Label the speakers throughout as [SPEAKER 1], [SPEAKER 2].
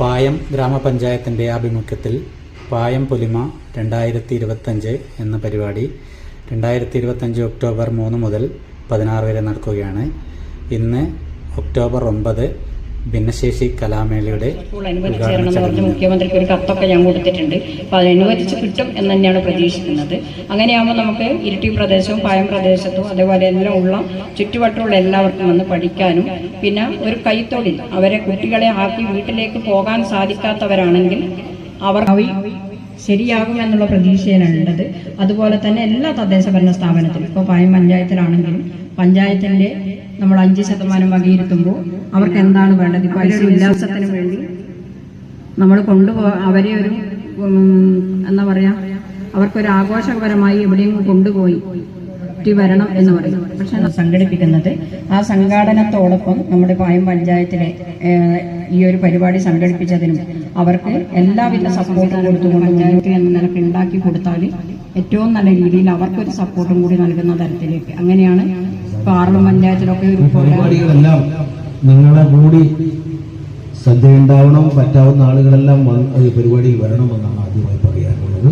[SPEAKER 1] പായം ഗ്രാമപഞ്ചായത്തിന്റെ ആഭിമുഖ്യത്തിൽ പായം പൊലിമ രണ്ടായിരത്തി ഇരുപത്തഞ്ച് എന്ന പരിപാടി രണ്ടായിരത്തി ഇരുപത്തഞ്ച് ഒക്ടോബർ മൂന്ന് മുതൽ പതിനാറ് വരെ നടക്കുകയാണ്. ഇന്ന് ഒക്ടോബർ ഒമ്പത് ഭിന്നശേഷി കലാമേളയുടെ
[SPEAKER 2] എന്ന് പറഞ്ഞ് മുഖ്യമന്ത്രിക്ക് ഒരു കത്തൊക്കെ ഞാൻ കൊടുത്തിട്ടുണ്ട്. അപ്പോൾ അത് അനുവദിച്ച് കിട്ടും എന്ന് തന്നെയാണ് പ്രതീക്ഷിക്കുന്നത്. അങ്ങനെയാകുമ്പോൾ നമുക്ക് ഇരിട്ടി പ്രദേശവും പായം പ്രദേശത്തും അതേപോലെ എല്ലാം ഉള്ള ചുറ്റുവട്ടമുള്ള എല്ലാവർക്കും വന്ന് പഠിക്കാനും പിന്നെ ഒരു കൈത്തൊഴിൽ. അവരെ കുട്ടികളെ ആക്കി വീട്ടിലേക്ക് പോകാൻ സാധിക്കാത്തവരാണെങ്കിൽ അവർ ശരിയാകും എന്നുള്ള പ്രതീക്ഷയാണ് ഉള്ളത്. അതുപോലെ തന്നെ എല്ലാ തദ്ദേശ ഭരണ സ്ഥാപനത്തിലും ഇപ്പോൾ പായം പഞ്ചായത്തിലാണെങ്കിലും പഞ്ചായത്തിന്റെ നമ്മൾ അഞ്ച് ശതമാനം വകയിരുത്തുമ്പോൾ അവർക്ക് എന്താണ് വേണ്ടത്? ഇപ്പോൾ അവരുടെ ഉല്ലാസത്തിന് വേണ്ടി നമ്മൾ കൊണ്ടുപോ അവരെ ഒരു എന്താ പറയാ അവർക്കൊരു ആഘോഷപരമായി എവിടെയെങ്കിലും കൊണ്ടുപോയി വരണം എന്ന് പറയും. പക്ഷെ സംഘടിപ്പിക്കുന്നത് ആ സംഘാടനത്തോടൊപ്പം നമ്മുടെ പായം പഞ്ചായത്തിലെ ഈ ഒരു പരിപാടി സംഘടിപ്പിച്ചതിനും അവർക്ക് എല്ലാവിധ സപ്പോർട്ടും കൊടുത്തുകൊണ്ട് മുന്നോട്ട് എന്ന നിലയ്ക്ക് ഉണ്ടാക്കി കൊടുത്താൽ ഏറ്റവും നല്ല രീതിയിൽ അവർക്കൊരു സപ്പോർട്ടും കൂടി നൽകുന്ന തരത്തിലേക്ക്. അങ്ങനെയാണ് പാർലമെന്റ് പഞ്ചായത്തിലൊക്കെ ഒരു പോരാ
[SPEAKER 3] പരിപാടികളെല്ലാം നിങ്ങളെ കൂടി ശ്രദ്ധയുണ്ടാവണം. പറ്റാവുന്ന ആളുകളെല്ലാം പരിപാടി ഈ പരിപാടിയിൽ വരണമെന്നാണ് ആദ്യമായി പറയാനുള്ളത്.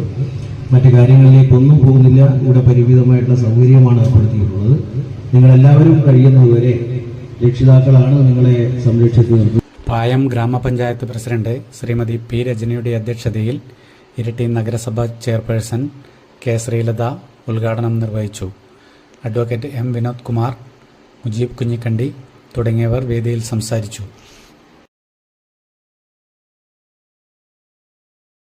[SPEAKER 3] മറ്റു കാര്യങ്ങളിലേക്കൊന്നും പോകുന്നില്ല. ഇവിടെ പരിമിതമായിട്ടുള്ള സൗകര്യമാണ് ഏർപ്പെടുത്തിയിട്ടുള്ളത്. നിങ്ങളെല്ലാവരും കഴിയുന്നതുവരെ രക്ഷിതാക്കളാണ് നിങ്ങളെ സംരക്ഷിച്ചു നിർത്തുന്നത്.
[SPEAKER 1] പായം ഗ്രാമപഞ്ചായത്ത് പ്രസിഡന്റ് ശ്രീമതി പി രജനിയുടെ അധ്യക്ഷതയിൽ ഇരട്ടി നഗരസഭ ചെയർപേഴ്സൺ കെ ശ്രീലത ഉദ്ഘാടനം നിർവഹിച്ചു. അഡ്വക്കേറ്റ് എം വിനോദ് കുമാർ മുജീബ് കുഞ്ഞിക്കണ്ടി തുടങ്ങിയവർ വേദിയിൽ സംസാരിച്ചു.